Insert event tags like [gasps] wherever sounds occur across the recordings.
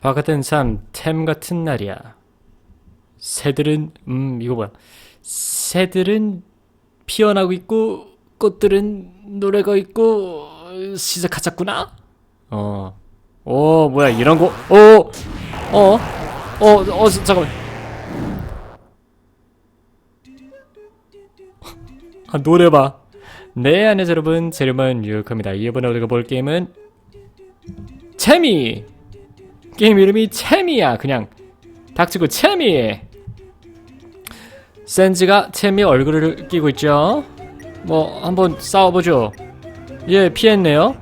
바깥은 참 템 같은 날이야. 새들은 음 이거 뭐야? 새들은 피어나고 있고 꽃들은 노래가 있고 시작하자꾸나. 어. 오 뭐야 이런 거? 오. 어. 어. 어 잠깐만. 아 노래 봐. 네 안녕하세요 여러분 제르만 유익합니다. 이번에 우리가 볼 게임은 채미. 게임 이름이 채미야 그냥 닥치고 채미 센즈가 채미 얼굴을 끼고 있죠 뭐 한번 싸워보죠 예 피했네요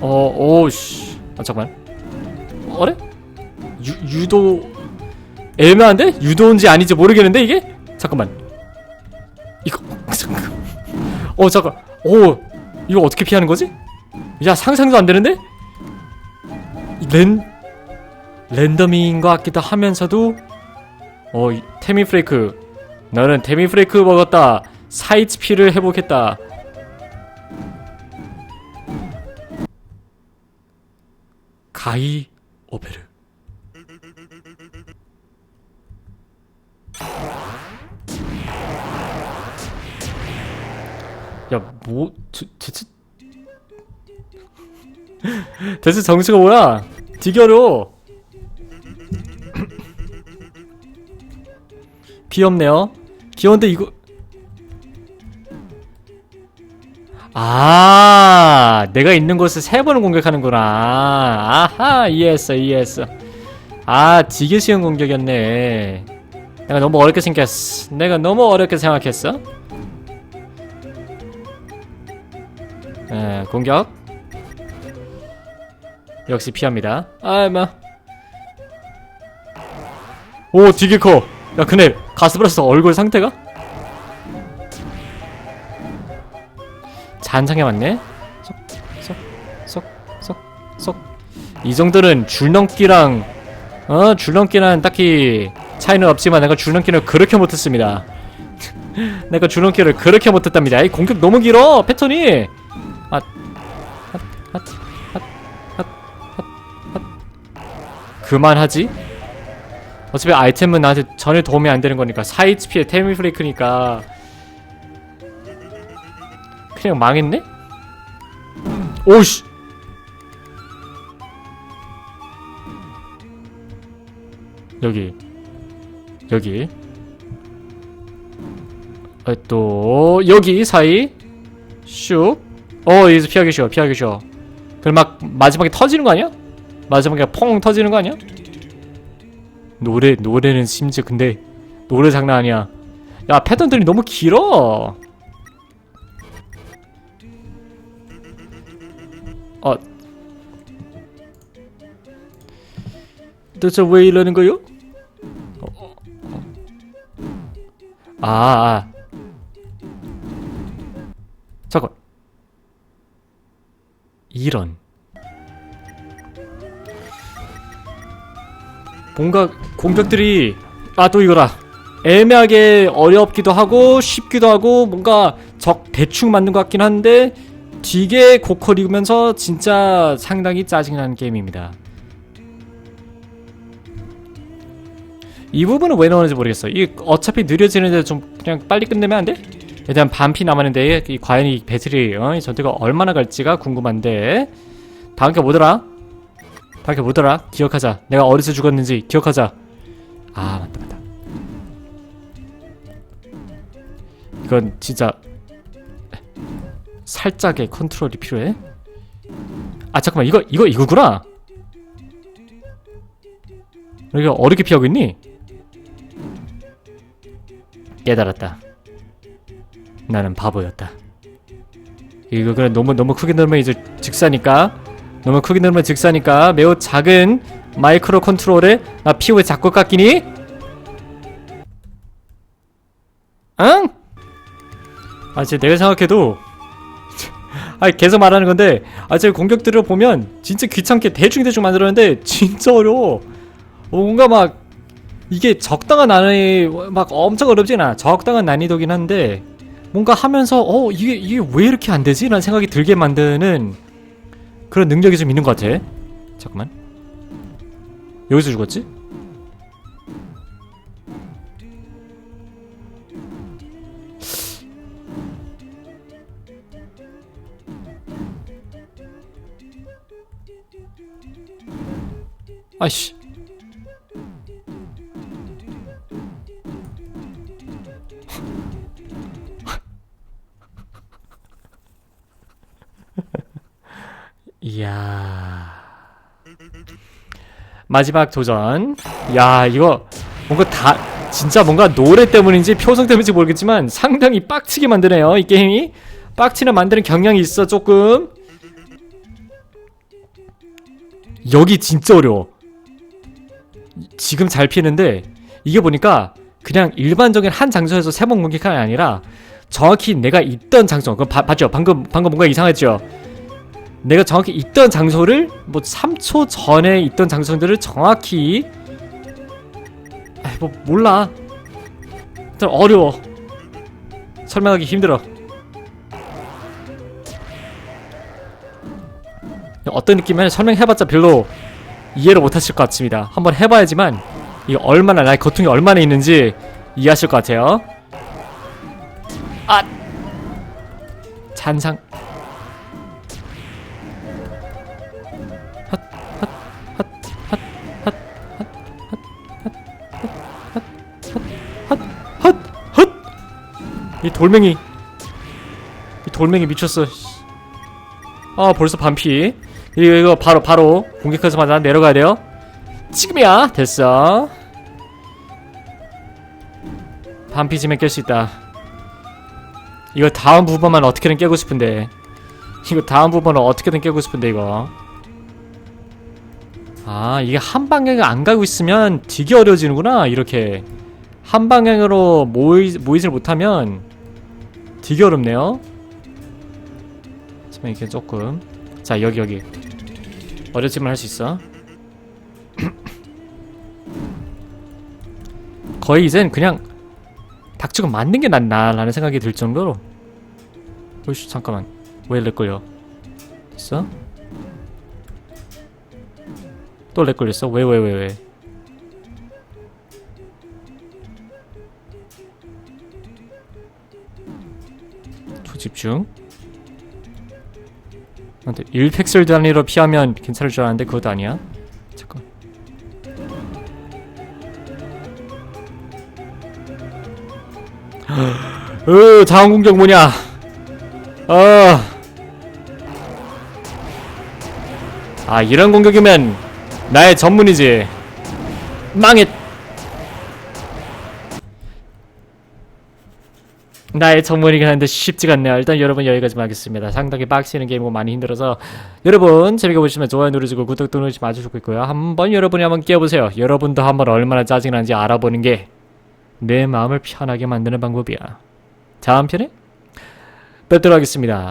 어 오씨 아 잠깐만 어래? 유, 유도 애매한데? 유도인지 아닌지 모르겠는데 이게? 잠깐만 이거 [laughs] 잠깐 어 잠깐 오 이거 어떻게 피하는 거지? 야 상상도 안 되는데? 랜 랜덤인 것 같기도 하면서도 어 이- 테미 프레이크 나는 테미 프레이크 먹었다. 4HP를 해보겠다. 가이 오베르. 야뭐 대체 대체 정수가 뭐야 어려워 [laughs] 귀엽네요. 귀여운데 이거. 아 내가 있는 곳을 세 번을 공격하는구나. 아하 이해했어 이해했어. 아 되게 쉬운 공격이었네. 내가 너무 어렵게 생겼어 내가 너무 어렵게 생각했어. 에 공격 역시 피합니다. 아, 마. 오, 되게 커. 야, 근데 가스브라스 얼굴 상태가? 잔상에 맞네. 쏙, 쏙, 쏙, 쏙, 쏙. 이 정도는 줄넘기랑 어 줄넘기는 딱히 차이는 없지만 내가 줄넘기를 그렇게 못했습니다. [laughs] 내가 줄넘기를 그렇게 못했답니다. 이 공격 너무 길어 패턴이. 아, 핫, 핫, 그만하지? 어차피 아이템은 나한테 전혀 도움이 안 되는 거니까 4HP에 테미 프레이크니까 그냥 망했네? 오씨 여기 여기 어, 또 여기 사이 슉 어, 여기서 피하기 쉬워, 피하기 쉬워. 그럼 막 마지막에 터지는 거 아니야? 마지막에 퐁 터지는 거 아니야? 노래, 노래는 심지어 근데 노래 장난 아니야. 야, 패턴들이 너무 길어. 어. 도대체 왜 이러는 거요? 어, 어, 어. 아, 아. 잠깐. 이런 뭔가 공격들이 아 또 이거라 애매하게 어렵기도 하고 쉽기도 하고 뭔가 적 대충 맞는 것 같긴 한데 되게 고퀄 익으면서 진짜 상당히 짜증나는 게임입니다 이 부분은 왜 넣었는지 모르겠어 이 어차피 느려지는데 좀 그냥 빨리 끝내면 안 돼? 일단 반피 남았는데 이 과연 이 배틀이 어, 이 전투가 얼마나 갈지가 궁금한데 다음 게 뭐더라? 게 뭐더라? 기억하자. 내가 어디서 죽었는지 기억하자. 아 맞다 맞다. 이건 진짜 살짝의 컨트롤이 필요해? 아 잠깐만. 이거 이거 이거구나. 여기가 어렵게 피하고 있니? 깨달았다. 나는 바보였다. 이거 그래 너무 너무 크게 누르면 이제 즉사니까 너무 크게 누르면 즉사니까 매우 작은 마이크로 컨트롤에 나피 왜 자꾸 깎이니? 응? 아 진짜 내가 생각해도 [laughs] 아 계속 말하는 건데 아 제가 공격들을 보면 진짜 귀찮게 대충 대충 만들었는데 진짜 어려워. 어, 뭔가 막 이게 적당한 난이 막 엄청 어렵진 않아. 적당한 난이도긴 한데 뭔가 하면서 어 이게 이게 왜 이렇게 안 되지? 라는 생각이 들게 만드는 그런 능력이 좀 있는 것 같아. 잠깐만 여기서 죽었지? 아이씨 야. 마지막 도전. 야 이거 뭔가 다 진짜 뭔가 노래 때문인지 표정 때문인지 모르겠지만 상당히 빡치게 만드네요 이 게임이. 빡치는 만드는 경향이 있어 조금. 여기 진짜 어려워. 지금 잘 피했는데 이게 보니까 그냥 일반적인 한 장소에서 세 번 공격하는 게 아니라 정확히 내가 있던 장소. 봐- 봤죠? 방금 방금 뭔가 이상했죠 내가 정확히 있던 장소를 뭐 3초 전에 있던 장소들을 정확히 아이 뭐 몰라. 일단 어려워. 설명하기 힘들어. 어떤 느낌을 설명해봤자 별로 이해를 못하실 것 같습니다. 한번 해봐야지만 이게 얼마나 나의 고통이 얼마나 있는지 이해하실 것 같아요. 아. 잔상 이 돌멩이. 이 돌멩이 미쳤어. 씨. 아 벌써 반피. 이거, 이거 바로 바로 공격하자마자 내려가야 돼요. 지금이야. 됐어. 반피지면 깰 수 있다. 이거 다음 부분만 어떻게든 깨고 싶은데. 이거 다음 부분은 어떻게든 깨고 싶은데 이거. 아 이게 한 방향을 안 가고 있으면 되게 어려워지는구나 이렇게. 한 방향으로 모이, 모이질 못하면 되게 어렵네요. 지금 이렇게 조금. 자 여기 여기. 어렵지만 할 수 있어. [clears throat] 거의 이젠 그냥 닥치고 맞는 게 낫나 라는 생각이 들 정도로. 어이씨 잠깐만. 왜 렉걸려? 됐어? 또 렉걸렸어? 왜 왜 왜 왜, 왜? 초집중. 나한테 1픽셀 단위로 피하면 괜찮을 줄 알았는데 그것도 아니야. 잠깐. [gasps] 으 자원 공격 뭐냐? 어. 아 이런 공격이면 나의 전문이지. 망했 나의 전문이긴 한데 쉽지가 않네요. 일단 여러분 여기까지만 하겠습니다. 상당히 빡치는 게임이고 많이 힘들어서 여러분 재밌게 보시면 좋아요 누르시고 구독도 누르시면 아주 좋겠고요. 한번 여러분이 한번 깨보세요. 여러분도 한번 얼마나 짜증나는지 알아보는 게 내 마음을 편하게 만드는 방법이야. 다음 편에 뵙도록 하겠습니다.